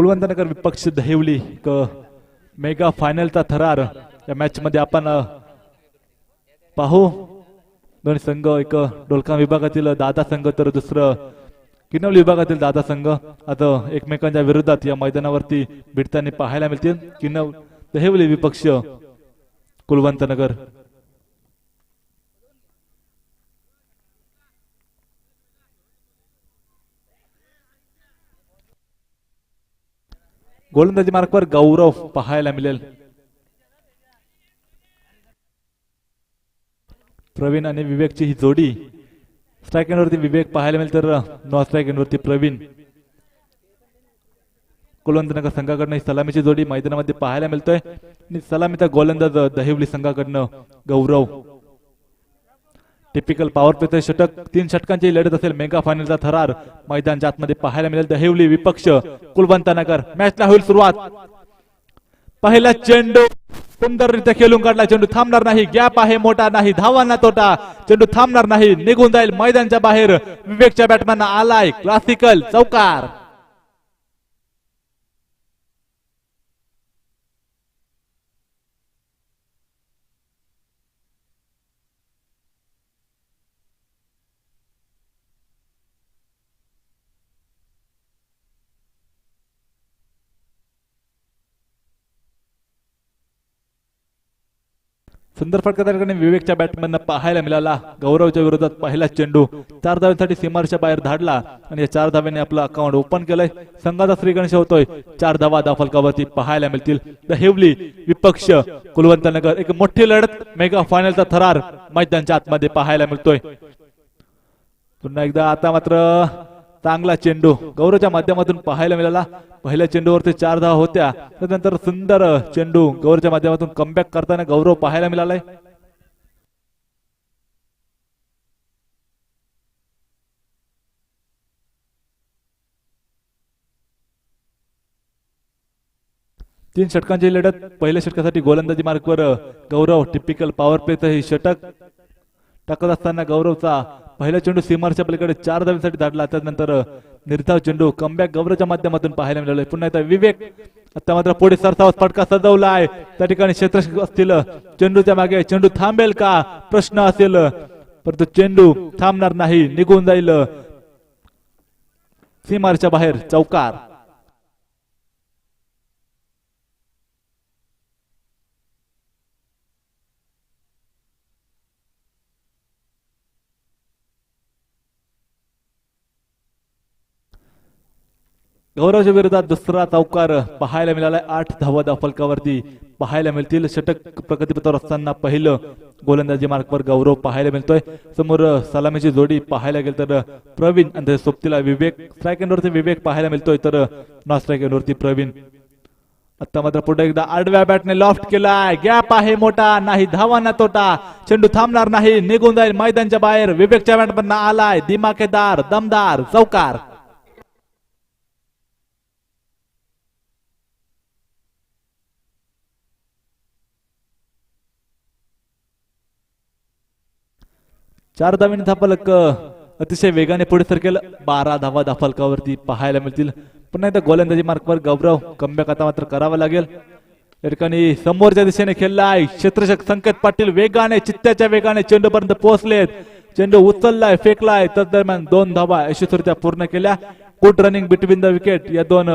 कुलवंतनगर विपक्ष दहिवली एक मेगा फायनलचा थरार. या मॅच मध्ये आपण पाहू. दोन्ही संघ एक डोलका विभागातील दादा संघ तर दुसरं किनवली विभागातील दादा संघ. आता एकमेकांच्या विरोधात या मैदानावरती भिडताना पाहायला मिळतील. किनव दहिवली विपक्ष कुलवंतनगर. गोलंदाजी मार्कवर गौरव पाहायला मिळेल. प्रवीण आणि विवेकची ही जोडी स्ट्राईक वरती विवेक पाहायला मिळेल तर नॉन स्ट्राईक वरती प्रवीण. गोलंदाजनगर संघाकडनं ही सलामीची जोडी मैदानामध्ये पाहायला मिळतोय. आणि सलामीचा गोलंदाज दहिवली संघाकडनं गौरव. टिपिकल पॉवर प्लेचं षटक तीन षटकांची लढत असेल मेगा फायनलचा थरार. मैदानच्या आतमध्ये पाहायला मिळेल दहिवली विपक्ष कुलवंतानगर. मॅचला होईल सुरुवात. पहिला चेंडू सुंदररित्या खेळून काढला चेंडू. थांबणार नाही. गॅप आहे मोठा नाही. धावांना तोटा. चेंडू थांबणार नाही. निघून जाईल मैदानच्या बाहेर. विवेकच्या बॅटमॅन आलाय. क्लासिकल चौकार. सुंदर फटका विवेकच्या बॅटमॅन पाहायला मिळाला. गौरवच्या विरोधात पहिला चेंडू चार धाव्यांसाठी सीमारच्या बाहेर धाडला आणि या चार धाव्याने आपलं अकाउंट ओपन केलंय. संघाचा श्रीगणेश होतोय. चार धावा दाफलकावरती पाहायला मिळतील. द हेवली विपक्ष कुलवंतनगर. एक मोठी लढत मेगा फायनलचा थरार मैदानच्या आतमध्ये पाहायला मिळतोय. पुन्हा एकदा आता मात्र चांगला चेंडू. गौरवच्या माध्यमातून पाहायला मिळाला. पहिल्या चेंडूवरती चार धावा होत्या. त्यानंतर सुंदर चेंडू गौरवच्या माध्यमातून कमबॅक करताना गौरव पाहायला मिळालाय. तीन षटकांची लढत. पहिल्या षटकासाठी गोलंदाजी मार्गवर गौरव टिपिकल पॉवर प्लेचं हे षटक. टाकत असताना गौरवचा पहिला चेंडू सीमारच्या पलीकडे चार धाव्यांसाठी धाडला. त्यानंतर निर्धाव चेंडू कमबॅक गौरवच्या माध्यमातून पाहायला मिळालं. पुन्हा एकदा विवेक आता मात्र पुढे सरसावत फटका सजवला आहे त्या ठिकाणी क्षेत्र असतील चेंडूच्या मागे चेंडू थांबेल का? प्रश्न असेल परंतु चेंडू थांबणार नाही. निघून जाईल सीमारच्या बाहेर चौकार. गौरवच्या विरोधात दुसरा चौकार पाहायला मिळालाय आठ धावा फलकावरती पाहायला मिळतील. षटक प्रगतीपथावर असताना पहिलं गोलंदाजी मार्कवर गौरव पाहायला मिळतोय. समोर सलामीची जोडी पाहायला गेल तर प्रवीण आणि त्याच्या सोबतीला विवेक स्ट्राईक वरती विवेक पाहायला मिळतोय. तर नॉन स्ट्राईक वरती प्रवीण. आता मात्र पुढे एकदा आडव्या बॅटने लॉफ्ट केलाय. गॅप आहे मोठा नाही धावांना तोटा. चेंडू थांबणार नाही निघून जाईल मैदानच्या बाहेर. विवेकच्या बॅटमधनं आलाय दिमाकेदार दमदार चौकार. चार धावीने धाफलक अतिशय वेगाने पुढे सरकेल. बारा धावा धाफलकावरती पाहायला मिळतील. पुन्हा एकदा गोलंदाजी मार्कवर गौरव कमबॅक आता मात्र करावा लागेल. या ठिकाणी समोरच्या दिशेने खेळलाय. क्षेत्रशक संकेत पाटील वेगाने चित्त्याच्या वेगाने चेंडूपर्यंत पोहोचलेत. चेंडू उचललाय फेकलाय. तर दरम्यान दोन धावा यशस्वीरित्या पूर्ण केल्या. Good running between the wicket या दोन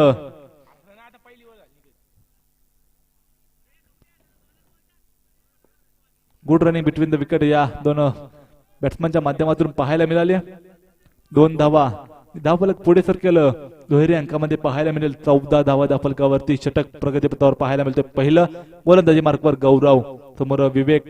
good running between the wicket या दोन बॅट्समॅनच्या माध्यमातून पाहायला मिळाले. दोन धावा. धावफलक पुढे सर केलं. दुहेरी अंकामध्ये पाहायला मिळेल. चौदा धावा धावफलकावरती षटक प्रगतीपथावर पाहायला मिळते. पहिलं गोलंदाजी मार्कवर गौरव. समोर विवेक.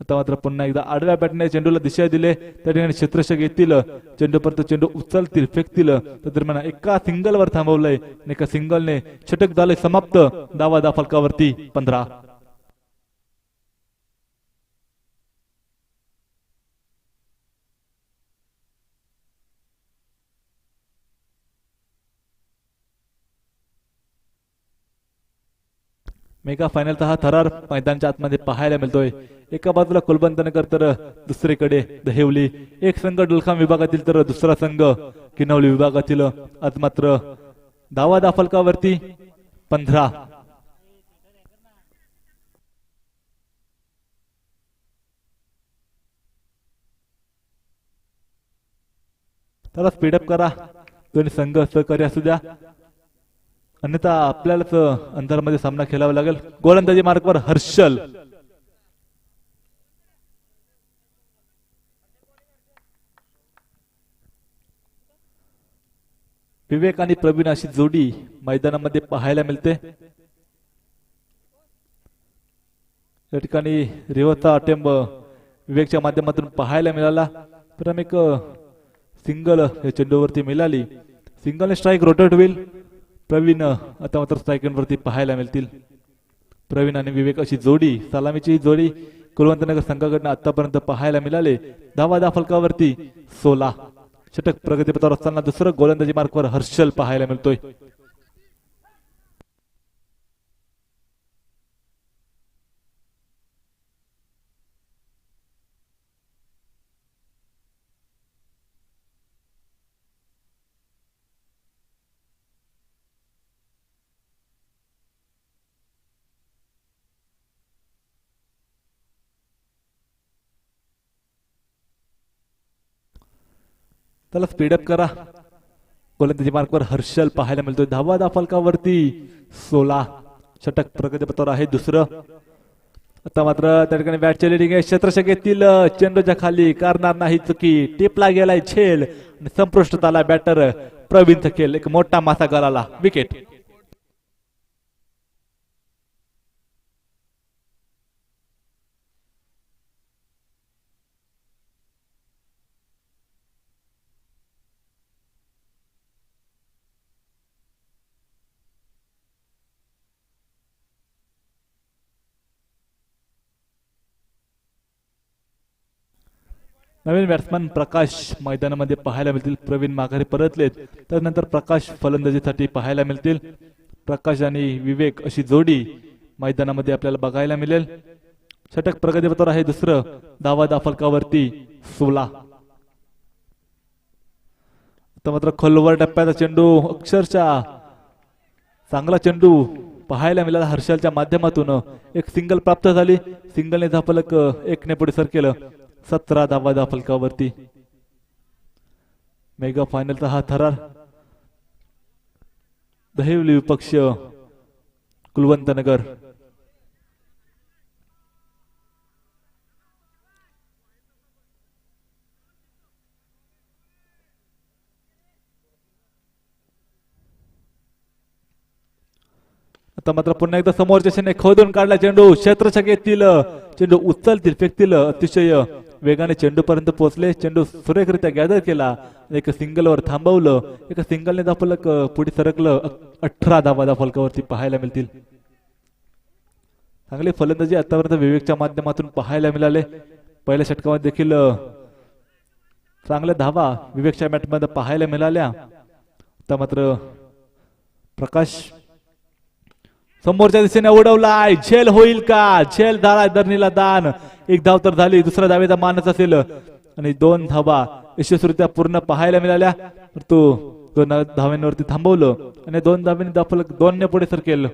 आता मात्र पुन्हा एकदा आडव्या बॅटने चेंडूला दिशा दिले. त्या ठिकाणी क्षेत्रशक येतील. चेंडू परत चेंडू उचलतील फेकतील. तर दरम्यान एका सिंगलवर थांबवलंय. एका सिंगलने षटक झालंय समाप्त. धावा दाफलकावरती पंधरा. मेगा फायनलचा हा थरार मैदानच्या आतमध्ये पाहायला मिळतोय. एका बाजूला कुलबंधनकर तर दुसरीकडे दहेवली. एक संघ डुलखाम विभागातील तर दुसरा संघ किनवली विभागातील. आज मात्र धावा दाफलकावरती पंधरा. त्याला स्पीडअप करा. दोन्ही संघ सहकार्य असू द्या. अन्यथा आपल्यालाच अंतरामध्ये सामना खेळावा लागेल. गोलंदाजी मार्गवर हर्षल. विवेक आणि प्रवीण अशी जोडी मैदानामध्ये पाहायला मिळते. या ठिकाणी रेवता अटेंब विवेकच्या माध्यमातून पाहायला मिळाला. प्रथम एक सिंगल या चेंडूवरती मिळाली. सिंगल स्ट्राईक रोटेट होईल. प्रवीण आता मात्र स्ट्राईकांवरती पाहायला मिळतील. प्रवीण आणि विवेक अशी जोडी सलामीची जोडी कुलवंतनगर संघाकडनं आतापर्यंत पाहायला मिळाले. धावा दा फलकावरती सोला. षटक प्रगतीपथावर असताना दुसरं गोलंदाजी मार्कवर हर्षल पाहायला मिळतोय. त्याला स्पीडअप करा. गोलंदाजी मार्कवर हर्षल पाहायला मिळतोय. धावा दाफलकावरती सोळा सोला षटक प्रगतीपथावर आहे. दुसरं आता मात्र त्या ठिकाणी बॅटच्या लिडिंग आहे. क्षेत्रशक चेंडूच्या खाली करणार नाही चुकी. टिपला गेलाय छेल. आणि संपृष्ट आला बॅटर प्रवीण थकेल. एक मोठा मासा गळाला. विकेट नवीन बॅट्समॅन प्रकाश मैदानामध्ये पाहायला मिळतील. प्रवीण माघारी परतलेत. त्यानंतर प्रकाश फलंदाजीसाठी पाहायला मिळतील. प्रकाश आणि विवेक अशी जोडी मैदानामध्ये आपल्याला बघायला मिळेल. षटक प्रगतीपथावर आहे. दुसरं दावा दाफलकावरती सोला. आता मात्र खोलवर टप्प्याचा चेंडू अक्षरशः चांगला चेंडू पाहायला मिळाला हर्षलच्या माध्यमातून. एक सिंगल प्राप्त झाली. सिंगलने धाफलक एकने पुढे सर केलं सतरा धावा दा फलकावरती. मेगा फायनलचा हा थरार. दहिवली विपक्ष कुलवंतनगर. आता मात्र पुन्हा एकदा समोरच्या शेने खोदून काढला चेंडू. क्षेत्रछक येतील. चेंडू उचलतील फेकतील. अतिशय वेगाने चेंडूपर्यंत पोहोचले. चेंडू सुरेखरित्या गॅदर केला. एक सिंगलवर थांबवलं. एका सिंगलने दाफलक पुढे सरकलं. अठरा धावा दाफलकावरती पाहायला मिळतील. चांगली फलंदाजी आतापर्यंत विवेकच्या माध्यमातून पाहायला मिळाले. पहिल्या षटकामध्ये देखील चांगल्या धावा विवेकच्या मॅटमध्ये पाहायला मिळाल्या. आता मात्र प्रकाश समोरच्या दिशेने उडवलाय. झेल होईल का? झेल झाला धरणीला दान. एक धाव तर झाली दुसऱ्या धावेचा मानच असेल. आणि दोन धावा यशस्वीरित्या पूर्ण पाहायला मिळाल्या. तो दोन धाव्यांवरती थांबवलं आणि दोन धाव्यांनी दाफल दोनने पुढे सर केलं.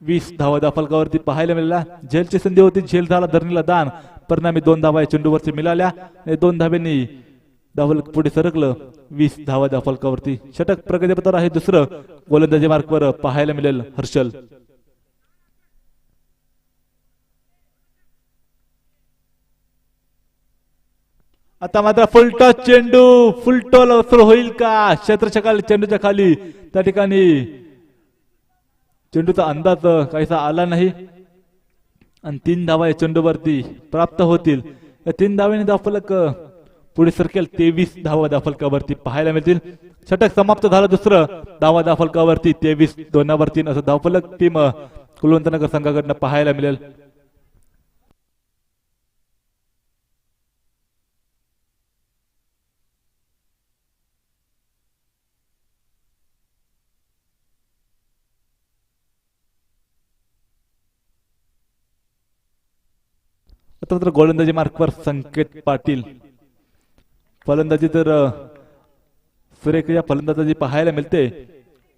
वीस धावा दाफलकावरती पाहायला मिळाल्या. झेलची संधी होती झेल झाला धरणीला दान. परिणामी दोन धावा या चेंडूवरती मिळाल्या. आणि दोन धाव्यांनी धावल पुढे सरकलं. वीस धावा दाफलकावरती षटक प्रगतीपथावर आहे दुसरं. गोलंदाजी मार्कवर पाहायला मिळेल हर्षल. आता मात्र फुलटॉस चेंडू. फुलटॉल असर होईल का? क्षेत्रशकाल चेंडूच्या खाली. त्या ठिकाणी चेंडूचा अंदाज काहीसा आला नाही. आणि तीन धावा या चेंडूवरती प्राप्त होतील. या तीन धाव्याने दाफलक पुढे सरकेल तेवीस धावा दाफलकावरती पाहायला मिळतील. षटक समाप्त झालं दुसरं. धावा दाफलकावरती तेवीस दोनावर तीन असं धावफलक टीम कुलवंतनगर संघाकडनं पाहायला मिळेल. आता गोलंदाजी मार्कवर संकेत पाटील फलंदाजी तर सुरेख या फलंदाजी पाहायला मिळते.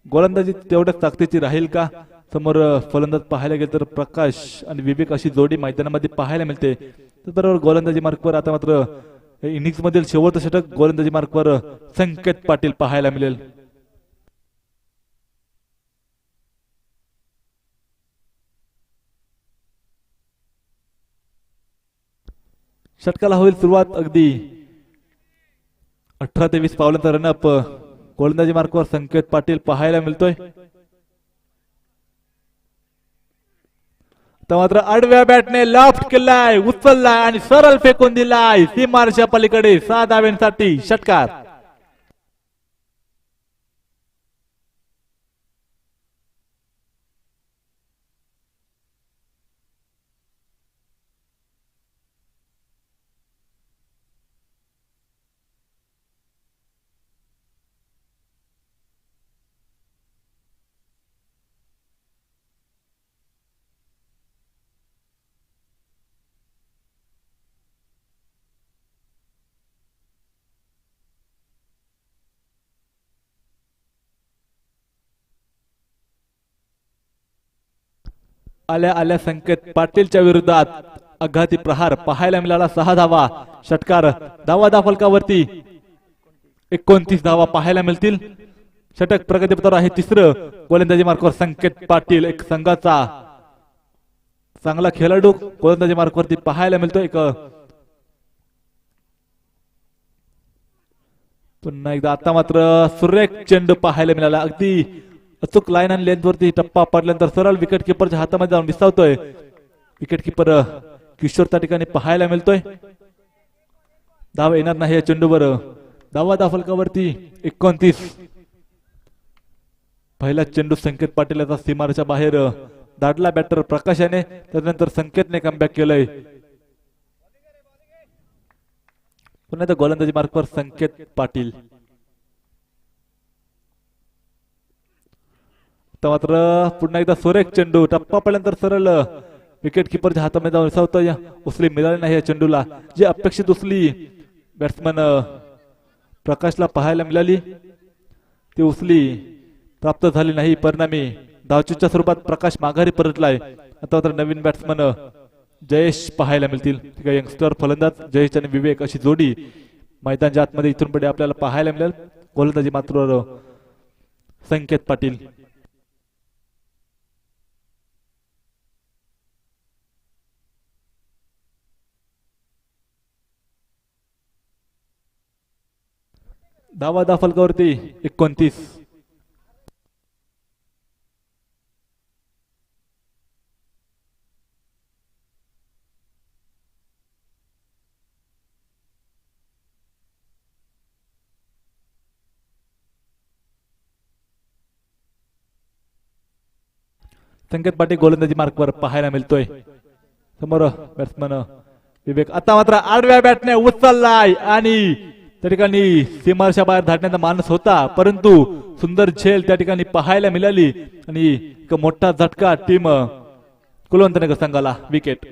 गोलंदाजी तेवढ्याच ताकदीची राहील का? समोर फलंदाज पाहायला गेलं तर प्रकाश आणि विवेक अशी जोडी मैदानामध्ये पाहायला मिळते. त्याचबरोबर गोलंदाजी मार्कवर आता मात्र इनिंग्स मधील शेवटचं षटक गोलंदाजी मार्कवर संकेत पाटील पाहायला मिळेल. षटकाला होईल सुरुवात अगदी अठरा ते वीस पावलांचा रनअप गोलंदाजी मार्कवर संकेत पाटील पाहायला मिळतोय. तर मात्र आडव्या बॅटने लाफ्ट केलाय उचललाय आणि सरळ फेकून दिलाय. सीमारच्या पलीकडे सहा धाव्यांसाठी षटकार. आल्या आल्या संकेत पाटीलच्या विरोधात आघाती प्रहार पाहायला मिळाला सहा धावा. षटकार धावा दाफलकावरती एकोणतीस धावा पाहायला मिळतील. षटक प्रगतीपथावर आहे तिसरं. गोलंदाजी मार्कवर संकेत पाटील एक संघाचा चांगला खेळाडू. गोलंदाजी मार्कवरती पाहायला मिळतो एक. पुन्हा एकदा आता मात्र सुरेख चेंडू पाहायला मिळाला. अगदी अचूक लाईन आणि लेंथ वरती टप्पा पडल्यानंतर सरळ विकेट किपरच्या हातामध्ये जाऊन विसावतोय. विकेट किपर किशोर त्या ठिकाणी पाहायला मिळतोय. धाव येणार नाही या चेंडूवर. धावा दाफलकावरती एकोणतीस. पहिला चेंडू संकेत पाटील याचा सीमारच्या बाहेर. दाडला बॅटर प्रकाशाने त्यानंतर संकेतने कमबॅक केलंय. पुन्हा गोलंदाजी मार्कवर संकेत पाटील. तर मात्र पुन्हा एकदा सुरेख चेंडू टप्पा पडल्यानंतर सरळ विकेट किपरच्या हातामध्ये जाऊन विसावतं या उचली मिळाली नाही या चेंडूला. जी अपेक्षित उचली बॅट्समन प्रकाशला पाहायला मिळाली ती उचली प्राप्त झाली नाही परिणामी धावचूच्या स्वरूपात प्रकाश माघारी परतलाय. आता मात्र नवीन बॅट्समन जयेश पाहायला मिळतील. यंगस्टर फलंदाज जयेश आणि विवेक अशी जोडी मैदानच्या आतमध्ये इथून पुढे आपल्याला पाहायला मिळेल. गोलंदाजी मात्र संकेत पाटील. धावा दाफलकावरती एकोणतीस. संकेत पाटील गोलंदाजी मार्कवर पाहायला मिळतोय. समोर बॅट्समन विवेक. आता मात्र आडव्या बॅटने उचललाय आणि त्या ठिकाणी सीमारच्या बाहेर धाडण्याचा मानस होता परंतु सुंदर झेल त्या ठिकाणी पाहायला मिळाली आणि एक मोठा झटका टीम कुलवंतनगर संघाला विकेट.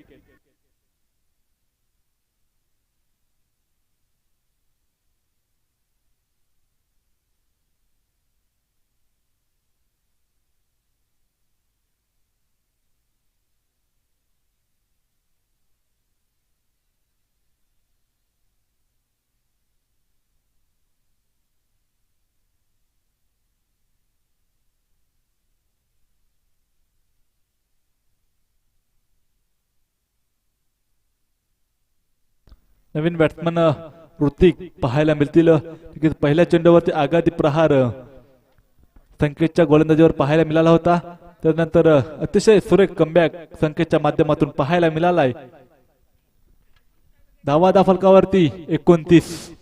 नवीन बॅट्समन ऋतिक पाहायला मिळतील. पहिल्या चेंडूवरती आघाती प्रहार संकेतच्या गोलंदाजीवर पाहायला मिळाला होता. त्यानंतर अतिशय सुरेख कमबॅक संकेतच्या माध्यमातून पाहायला मिळालाय. धावा दाफलकावरती एकोणतीस.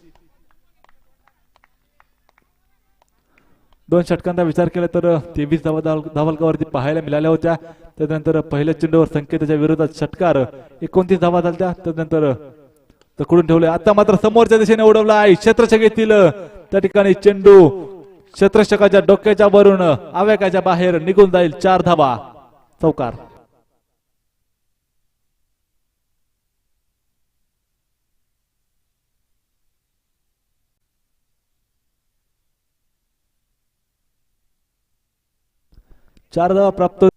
दोन षटकांचा विचार केला तर तेवीस धावा धाव- धावलकावरती पाहायला मिळाल्या होत्या. त्यानंतर पहिल्या चेंडूवर संकेताच्या विरोधात षटकार एकोणतीस धावा झाल्या त्यानंतर तकडून ठेवले? आता मात्र समोरच्या दिशेने उडवला आहे. क्षेत्रक्षक त्या ठिकाणी चेंडू क्षेत्रक्षकाच्या डोक्याच्या वरून आव्याकाच्या बाहेर निघून जाईल. चार धावा. चौकार. चार धावा प्राप्त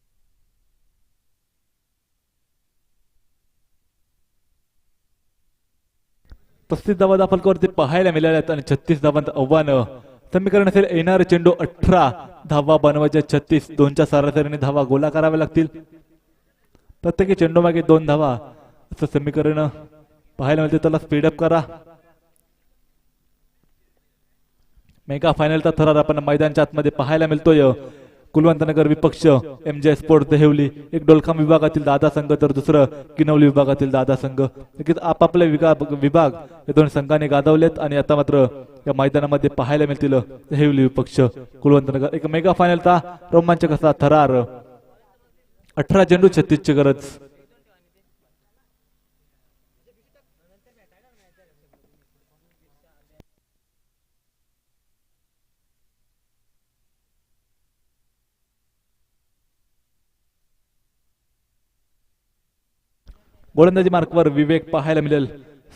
पस्तीस धावा दाफलकावरती पाहायला मिळाल्या आहेत. आणि छत्तीस धावांत आव्हानं समीकरण असेल येणारे चेंडू अठरा. धावा बनवायच्या छत्तीस दोनच्या सरासरीने धावा गोला कराव्या लागतील. प्रत्येकी चेंडू मागे दोन धावा. असं समीकरण पाहायला मिळते. त्याला स्पीडअप करा. मेगा फायनलचा थरार आपण मैदानच्या आतमध्ये पाहायला मिळतोय. कुलवंतनगर विपक्ष एम जे स्पोर्ट देहवली एक डोलखाम विभागातील दादा संघ तर दुसरं किनवली विभागातील दादा संघ नक्कीच आपापले विभाग विभाग या दोन संघाने गाजवलेत आणि आता मात्र या मैदानामध्ये पाहायला मिळतील देहवली विपक्ष कुलवंतनगर. एक मेगा फायनलचा रोमांचक असा थरार. अठरा चेंडू छत्तीसची गरज. गोलंदाजी मार्कवर विवेक पाहायला मिळेल.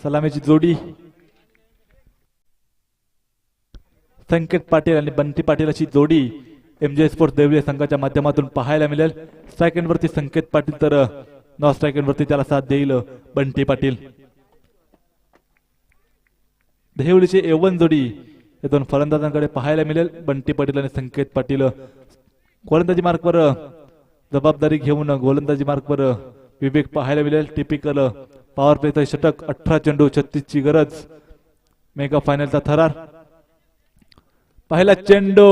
सलामीची जोडी. संकेत पाटील आणि बंटी पाटील अशी जोडी एम जे स्पोर्ट्स देवली संघाच्या माध्यमातून पाहायला मिळेल. स्ट्रायक वरती संकेत पाटील तर नॉन स्ट्रायक वरती त्याला साथ देईल बंटी पाटील. देवलीची एवन जोडी या दोन फलंदाजांकडे पाहायला मिळेल. बंटी पाटील आणि संकेत पाटील गोलंदाजी मार्कवर जबाबदारी घेऊन गोलंदाजी मार्कवर विवेक पाहायला मिळेल. टिपिकल पॉवर प्लेचा षटक अठरा चेंडू छत्तीस ची गरज मेगा फायनलचा थरार. पहिला चेंडू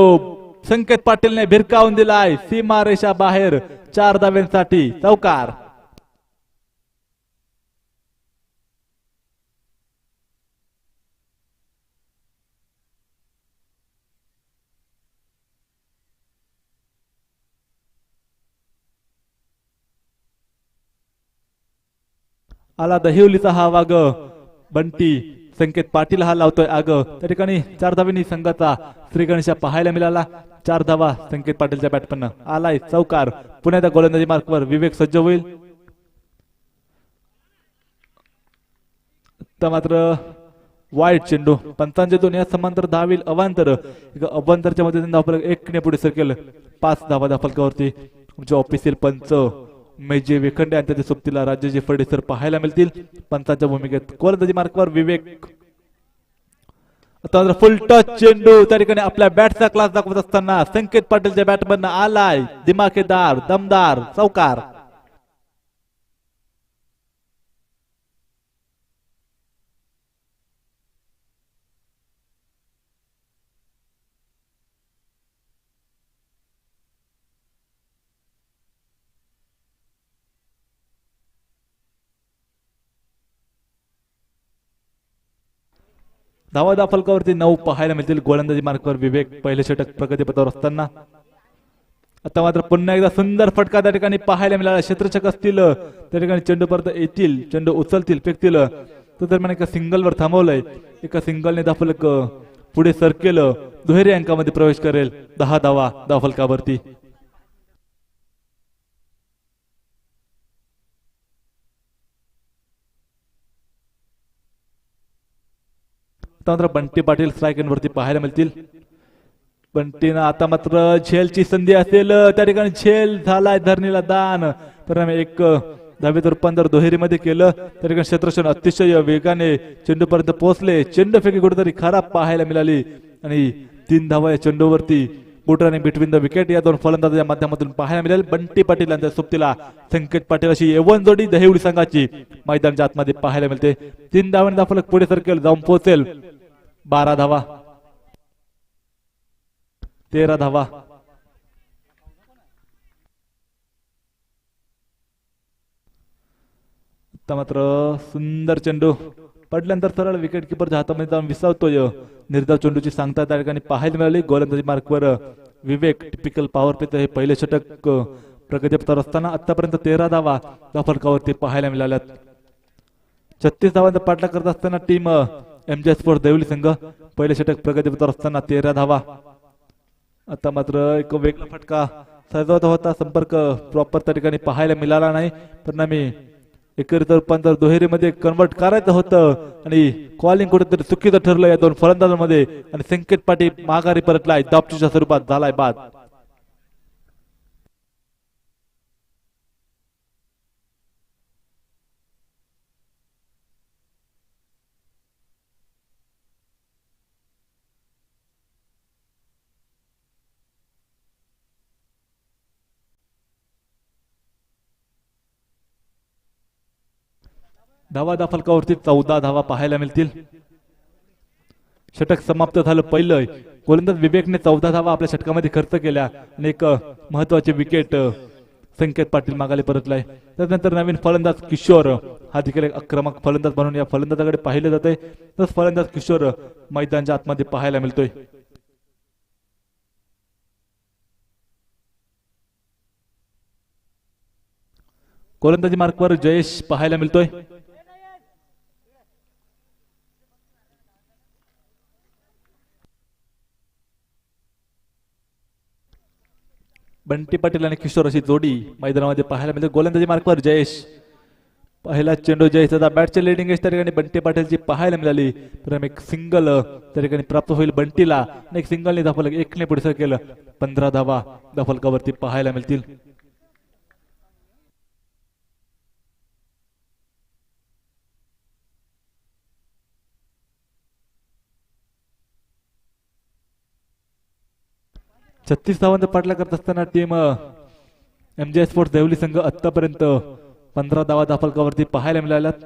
संकेत पाटीलने भिरकावून दिलाय. सीमा रेषा बाहेर चार धाव्यांसाठी. चौकार. आला दहिवलीचा हा वाग बंटी संकेत पाटील हा लावतोय आग. त्या ठिकाणी चार धावेनी संघाचा श्रीगणेशा पाहायला मिळाला. चार धावा संकेत पाटीलच्या बॅटपन आलाय चौकार पुण्याच्या गोलंदाजी मार्कवर विवेक सज्ज होईल. तर मात्र वाईट चेंडू. पंचांचे दोन या समांतर धावील अवांतर. अवांतरच्या मध्ये धावफलक एक ने पुढे सरकेल पाच धावा धावफलकावरती तुमच्या ऑफिसियल पंच. मेजे वेखंडे आणि त्याच्या सोबतीला राज्याचे फर्डेसर पाहायला मिळतील पंचांच्या भूमिकेत. कोलंदाजी मार्कवर विवेक. आता फुल टच चेंडू त्या ठिकाणी आपल्या बॅटचा क्लास दाखवत असताना संकेत पाटीलच्या बॅटमधनं आलाय. दिमाखेदार दमदार चौकार धावा दाफलकावरती नऊ पाहायला मिळतील. गोलंदाजी मार्कवर विवेक पहिले षटक प्रगतीपथावर असताना. आता मात्र पुन्हा एकदा सुंदर फटका त्या ठिकाणी पाहायला मिळाला. क्षेत्रचक असतील त्या ठिकाणी चेंडू परत येतील चेंडू उचलतील फेकतील. तो दरम्यान एका सिंगलवर थांबवलंय. एका सिंगलने दाफलक पुढे सरकेल. दुहेरी अंकामध्ये प्रवेश करेल. दहा धावा दाफलकावरती मात्र बंटी पाटील स्ट्रायकरवरती पाहायला मिळतील बंटीनं आता मात्र झेलची संधी असेल त्या ठिकाणी झेल झालाय धरणीला दान परिणाम एक दहावी तर पंधरा दुहेरीमध्ये केलं त्या ठिकाणी क्षेत्रक्षण अतिशय वेगाने चेंडूपर्यंत पोहोचले चेंडू फेकी कुठेतरी खराब पाहायला मिळाली आणि तीन धावा या चेंडूवरती बुटराने बिटवीन द विकेट या दोन फलंदाजाच्या माध्यमातून पाहायला मिळेल बंटी पाटील यांच्या सोबतीला संकेत पाटील अशी एवन जोडी दहिवडी संघाची मैदानच्या आतमध्ये पाहायला मिळते तीन धावांचा फलक पुढे सरकेल जाऊन पोहोचेल बारा धावा तेरा धावा आता मात्र सुंदर चेंडू पडल्यानंतर सरळ विकेट किपरच्या हातामध्ये जाऊन विसावतोय. निर्धाव चोंडूची सांगता त्या ठिकाणी पाहायला मिळाली. गोलंदाजी मार्कवर विवेक टिपिकल पॉवर प्लेचं हे पहिले षटक प्रगतीपथावर असताना आतापर्यंत तेरा धावा त्या फलकावरती पाहायला मिळाल्यात. छत्तीस धावांचा पाठला करत असताना team M J sport Devli संघ पहिले षटक प्रगतीपथावर असताना तेरा धावा. आता मात्र एक वेगळा फटका सजवता होता. संपर्क प्रॉपर त्या ठिकाणी पाहायला मिळाला नाही. परिणामी एकरीत रूपांतर दुहेरीमध्ये कन्वर्ट करायचं होतं आणि कॉलिंग कुठेतरी चुकीचं ठरलं या दोन फलंदाजांमध्ये. आणि संकेत पाटील माघारी परतलाय दापचीच्या स्वरूपात झालाय बाद. धावा दाफलकावरती चौदा धावा पाहायला मिळतील. षटक समाप्त झालं पहिलं गोलंदाज विवेकने चौदा धावा आपल्या षटकामध्ये खर्च केल्या आणि एक महत्त्वाचे विकेट संकेत पाटील मागाले परतलाय. त्यानंतर नवीन फलंदाज किशोर हा देखील एक आक्रमक फलंदाज म्हणून या फलंदाजाकडे पाहिलं जाते तर फलंदाज किशोर मैदानच्या आतमध्ये पाहायला मिळतोय. गोलंदाजी मार्कवर जयेश पाहायला मिळतोय. बंटी पाटील आणि किशोर अशी जोडी मैदानामध्ये पाहायला मिळते. गोलंदाजी मार्कवर जयेश. पहिला चेंडू जयेश जयेशचा बॅटचे लिडिंग त्या ठिकाणी बंटी पाटीलची पाहायला मिळाली. तर एक सिंगल त्या ठिकाणी प्राप्त होईल बंटीला. आणि एक सिंगलने दाफल एकने पुढे केलं पंधरा धावा दाफलकावरती पाहायला मिळतील. छत्तीस धावांचा पाठला करत असताना team M J sports Devli संघ आतापर्यंत पंधरा धावा दाफलकावरती पाहायला मिळाल्यात.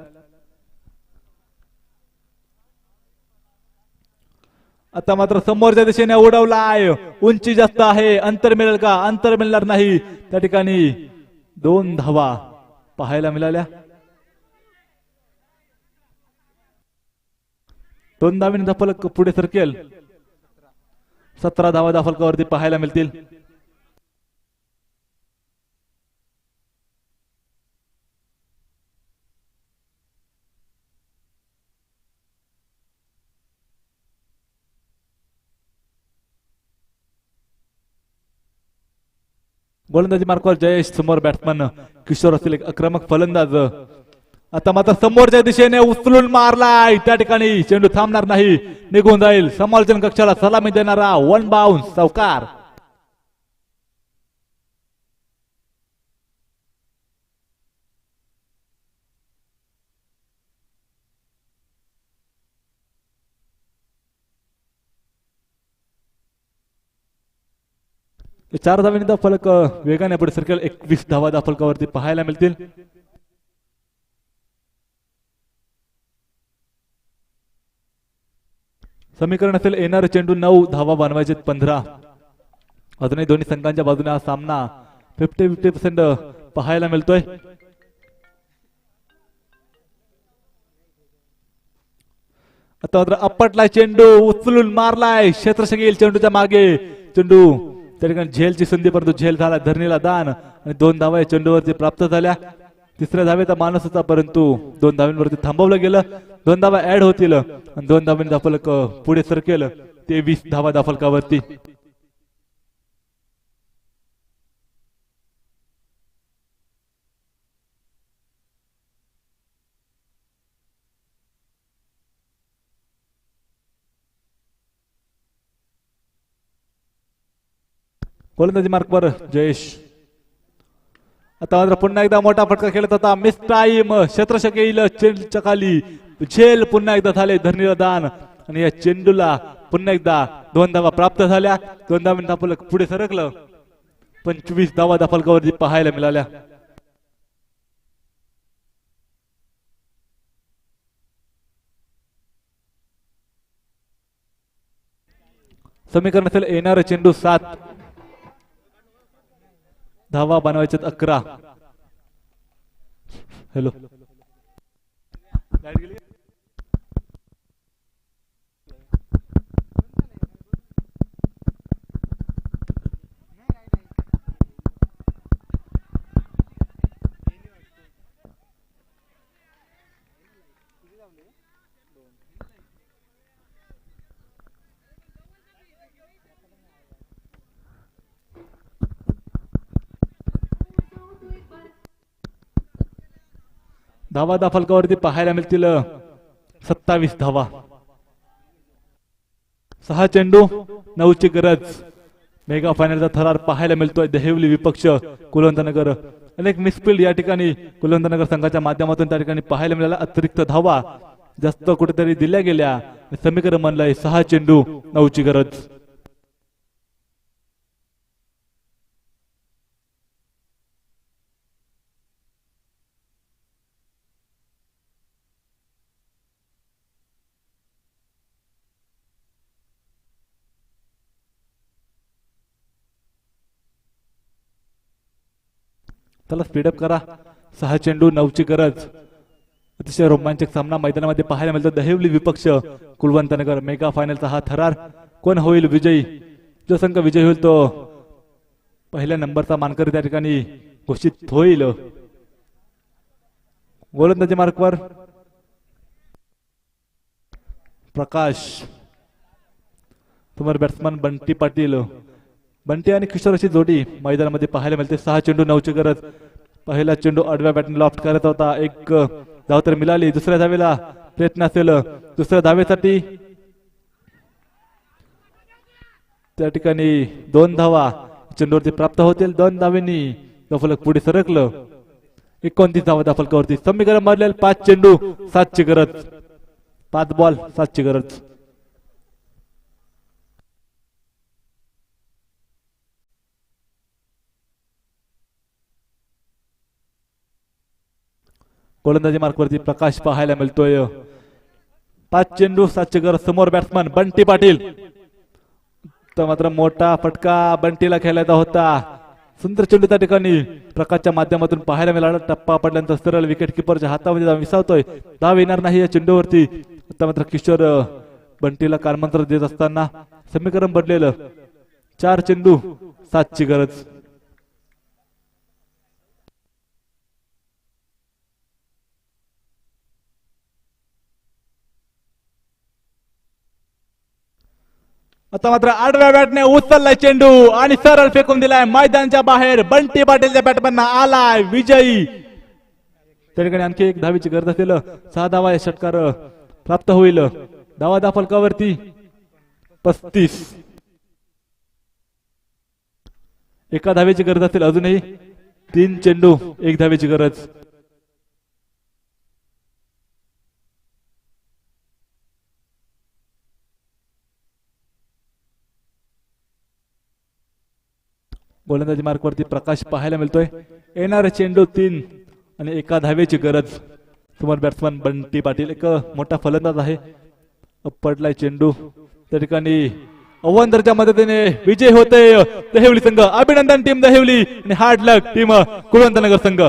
आता मात्र समोरच्या दिशेने उडवलाय. उंची जास्त आहे. अंतर मिळेल का? अंतर मिळणार नाही. त्या ठिकाणी दोन धावा पाहायला मिळाल्या. दोन धावीने दाफलक पुढे सरकेल. सतरा धावा दाफलकावरती पाहायला मिळतील. गोलंदाजी मार्कवर जयेश समोर बॅट्समन किशोर असतील एक आक्रमक फलंदाज. आता मात्र समोरच्या दिशेने उचलून मारलाय. त्या ठिकाणी चेंडू थांबणार नाही. निघून जाईल. समालोचन कक्षाला सलामी देणारा वन बाउन्स सावकार. चार धाव्यांनी फलक वेगाने पुढे सरकेल एकवीस धावा दाफलकावरती पाहायला मिळतील. समीकरण असेल येणारे चेंडू नऊ धावा बनवायचे पंधरा. अजूनही दोन्ही संघांच्या बाजूने हा सामना फिफ्टी फिफ्टी पर्सेंट पाहायला मिळतोय. आता मात्र अपटलाय चेंडू उचलून मारलाय. क्षेत्रशक येईल चेंडूच्या मागे. चेंडू त्या ठिकाणी झेलची संधी परंतु झेल झाला धरणीला दान आणि दोन धावा या चेंडूवरती प्राप्त झाल्या. तिसऱ्या धावेचा मानस होता परंतु दोन धाव्यांवरती थांबवलं गेलं. दोन धावा ऍड होतील. दोन धाव्यांनी दाफलक पुढे सरकेल तेवीस धावा दाफलकावरती गोलंदाजी मार्कवर जयेश. आता मात्र पुन्हा एकदा मोठा फटका खेळत होता. मिस टाईम शत्रशक येईल. चेंडूच्या खाली. झेल पुन्हा एकदा झाले धरणीला दान. आणि या चेंडूला पुन्हा एकदा दोन धावा प्राप्त झाल्या. दोन धावा दाफल पुढे सरकलं. पंचवीस धावा दाफलकावरती पाहायला मिळाल्या. समीकरण असेल येणार चेंडू सात. धावा बनवायचे अकरा. हॅलो. धावा दाफलकावरती पाहायला मिळतील सत्तावीस धावा. सहा चेंडू नऊची गरज. मेगा फायनलचा थरार पाहायला मिळतोय देहवली विपक्ष कुलवंतनगर. अनेक मिसफिल्ड या ठिकाणी कुलवंतनगर संघाच्या माध्यमातून त्या ठिकाणी पाहायला मिळाला. अतिरिक्त धावा जास्त कुठेतरी दिल्या गेल्या. समीकरण म्हणलंय सहा चेंडू नऊची गरज. चला स्पीडअप करा. सहा चेंडू नऊची गरज. अतिशय रोमांचक सामना मैदानामध्ये पाहायला मिळतो. दहिवली विपक्ष कुलवंतनगर मेगा फायनलचा हा थरार. कोण होईल विजयी? जो संघ विजयी होईल तो पहिल्या नंबरचा मानकरी त्या ठिकाणी घोषित होईल. गोलंदाजी मार्कवर. प्रकाश. तुम्हाला बॅट्समन बंटी पाटील. बंटी आणि किशोर अशी जोडी मैदानामध्ये पाहायला मिळते. सहा चेंडू नऊची गरज. पहिला चेंडू आडव्या बॅटने लॉफ्ट करत होता. एक धाव तर मिळाली. दुसऱ्या धावेला प्रयत्न असेल. दुसऱ्या धावेसाठी त्या ठिकाणी दोन धावा चेंडूवरती प्राप्त होतील. दोन धावेनी दफलक पुढे सरकलं. एकोणतीस धावा दफलकावरती समीकरण मारलेलं पाच चेंडू सातची गरज. पाच बॉल सातची गरज. गोलंदाजी मार्कवरती प्रकाश पाहायला मिळतोय. पाच चेंडू सातशे घर समोर बॅट्समन बंटी पाटील. तर मात्र मोठा फटका बंटीला खेळायचा होता. सुंदर चेंडू त्या ठिकाणी प्रकाशच्या माध्यमातून पाहायला मिळाला. टप्पा पडल्यानंतर सरळ विकेट किपरच्या हातामध्ये जाऊन विसावतोय. धाव येणार नाही या चेंडूवरती. आता मात्र किशोर बंटीला कानमंत्र देत असताना समीकरण बदलेलं. चार चेंडू सातची गरज. आता मात्र आडव्या बॅटने उचललाय चेंडू आणि सरळ फेकून दिलाय मैदानच्या बाहेर. बंटी पाटीलच्या बॅटमॅन आलाय विजयी. त्या ठिकाणी आणखी एक धावीची गरज असेल सहा धावा या षटकार प्राप्त होईल. धावा दा फलकावरती पस्तीस. एका धावेची गरज असेल अजूनही. तीन चेंडू एक धावेची गरज. गोलंदाजी मार्कवरती प्रकाश पाहायला मिळतोय. येणारे चेंडू तीन आणि एका धावेची गरज. समोर बॅट्समन बंटी पाटील एक मोठा फलंदाज आहे. पडलाय चेंडू. त्या ठिकाणी अवंदरच्या मदतीने विजय होते दहिवली संघ. अभिनंदन टीम दहिवली आणि हार्ड लक टीम कुळवंतनगर संघ.